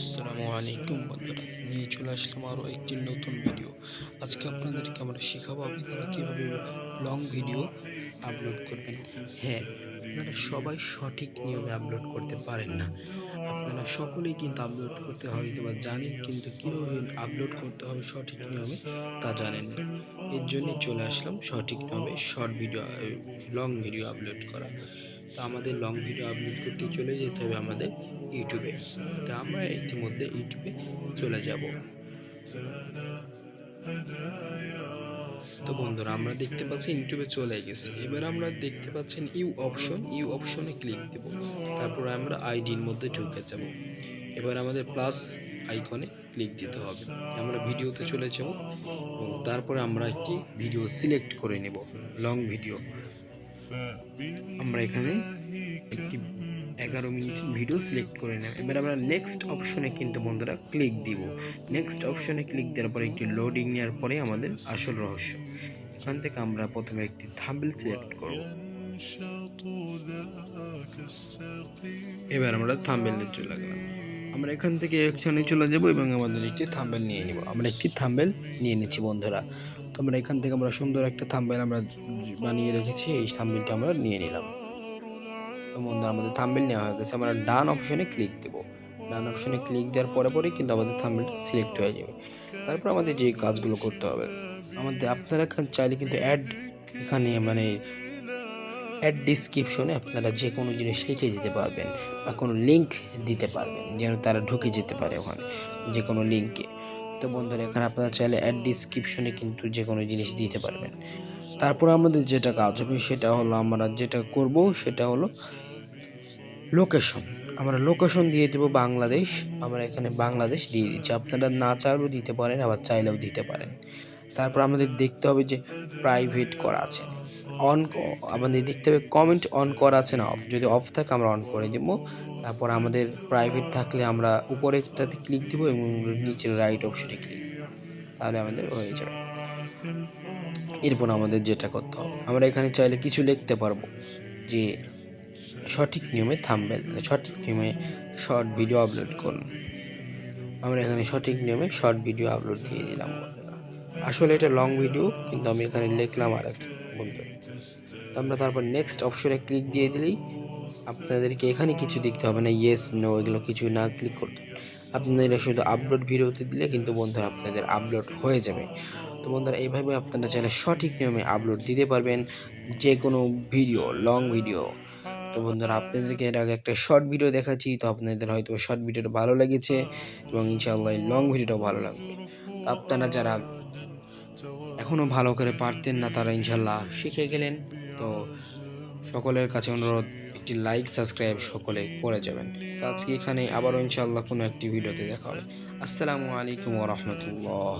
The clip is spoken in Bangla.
আসসালামু আলাইকুম বন্ধুরা, নিয়ে চলে আসলাম আরও একটি নতুন ভিডিও আজকে আপনাদেরকে আমরা শেখাবো আপনারা কীভাবে লং ভিডিও আপলোড করবেন। হ্যাঁ আপনারা সবাই সঠিক নিয়মে আপলোড করতে পারেন না। আপনারা সকলেই কিন্তু আপলোড করতে হয়তো বা জানেন কিন্তু কীভাবে আপলোড করতে হবে সঠিক নিয়মে তা জানেন না। এর জন্যে চলে আসলাম সঠিক নিয়মে short video long video upload করা। তো আমাদের লং ভিডিও আপলোড করতে চলে যেতে হবে আমাদের ইউটিউবে। তো আমরা ইতিমধ্যে ইউটিউবে চলে যাব। তো বন্ধুরা, আমরা দেখতে পাচ্ছি ইউটিউবে চলে গেছে। এবার আমরা দেখতে পাচ্ছেন ইউ অপশন। ইউ অপশনে ক্লিক দেব। তারপর আমরা আইডির মধ্যে ঢুকে যাব। এবার আমাদের প্লাস আইকনে ক্লিক দিতে হবে। আমরা ভিডিওতে চলে যাব এবং তারপরে আমরা একটি ভিডিও সিলেক্ট করে নেব। Long video. আমরা এখানে একটি এগারো মিনিট ভিডিও সিলেক্ট করে নেব। এবার আমরা নেক্সট অপশনে কিন্তু বন্ধুরা ক্লিক দিব। নেক্সট অপশনে ক্লিক দেওয়ার পরে একটি লোডিং নেওয়ার পরে আমাদের আসল রহস্য। এখান থেকে আমরা প্রথমে একটি থাম্বেল সিলেক্ট করব। এবার আমরা থাম্বেলে চলে গেলাম। আমরা এখান থেকে একখানে চলে যাব এবং আমাদের একটি থাম্বেল নিয়ে নিব। আমরা একটি থাম্বেল নিয়ে নিচ্ছি বন্ধুরা। তো আমরা এখান থেকে আমরা সুন্দর একটা থাম্বেল আমরা বানিয়ে রেখেছি। এই থাম্বেলটা আমরা নিয়ে নিলাম। তো বন্ধুরা আমাদের থাম্বেল নেওয়া হয়ে গেছে। আমরা ডান অপশনে ক্লিক দেব। ডান অপশনে ক্লিক দেওয়ার পরে পরেই কিন্তু আমাদের থাম্বেলটা সিলেক্ট হয়ে যাবে। তারপর আমাদের যে কাজগুলো করতে হবে, আমাদের আপনারা এখানে চাইলে কিন্তু অ্যাড এখানে মানে অ্যাড ডিসক্রিপশনে আপনারা যে কোনো জিনিস লিখে দিতে পারবেন বা কোনো লিঙ্ক দিতে পারবেন, যেন তারা ঢুকে যেতে পারে ওখানে যে কোনো লিঙ্কে তো বন্ধুরা, এখানে আপনারা চাইলে অ্যাড ডিসক্রিপশনে কিন্তু যে কোনো জিনিস দিতে পারবেন। তারপর আমাদের যেটা কাজ হবে সেটা হলো আমরা যেটা করব সেটা হলো লোকেশন আমরা লোকেশন দিয়ে দেবো বাংলাদেশ, আমরা এখানে বাংলাদেশ দিয়ে দিচ্ছি। আপনারা না চাইলেও দিতে পারেন, আবার চাইলেও দিতে পারেন। তারপর আমাদের দেখতে হবে যে প্রাইভেট করা আছে। অন আমাদের দেখতে হবে কমেন্ট অন করা আছে না অফ যদি অফ থাকে আমরা অন করে দেবো। তারপর আমাদের প্রাইভেট থাকলে আমরা উপরে একটাতে ক্লিক দেবো এবং নিচের রাইট অপশনে ক্লিক তাহলে আমাদের হয়ে যাবে। এরপর আমাদের যেটা করতে হবে, আমরা এখানে চাইলে কিছু লিখতে পারব। যে সঠিক নিয়মে থাম্বেল সঠিক নিয়মে শর্ট ভিডিও আপলোড করুন। আমরা এখানে সঠিক নিয়মে শর্ট ভিডিও আপলোড দিয়ে দিলাম আসলে এটা লং ভিডিও কিন্তু আমি এখানে লিখলাম আর এক বন্ধু তো আমরা তারপর নেক্সট অপশনে ক্লিক দিয়ে দিলেই আপনাদেরকে এখানে কিছু দেখতে হবে না ইয়েস নো এগুলো কিছু না ক্লিক করতে। আপনারা শুধু আপলোড ভিডিওতে দিলে কিন্তু, বন্ধুরা, আপনাদের আপলোড হয়ে যাবে। তো বন্ধুরা, এইভাবে আপনারা চাইলে সঠিক নিয়মে আপলোড দিতে পারবেন যে কোনো ভিডিও লং ভিডিও তো বন্ধুরা, আপনাদেরকে এর আগে একটা শর্ট ভিডিও দেখাচ্ছি, তো আপনাদের হয়তো শর্ট ভিডিওটা ভালো লেগেছে এবং ইনশাআল্লাহ লং ভিডিওটাও ভালো লাগবে। আপনারা যারা এখনও ভালো করে পারতেন না, তারা ইনশাল্লাহ শিখে গেলেন। তো সকলের কাছে অনুরোধ, একটি লাইক সাবস্ক্রাইব সকলে করে যাবেন। তো আজকে এখানে আবারও ইনশাল্লাহ কোনো একটি ভিডিওতে দেখা হবে। আসসালামু আলাইকুম রহমতুল্লাহ।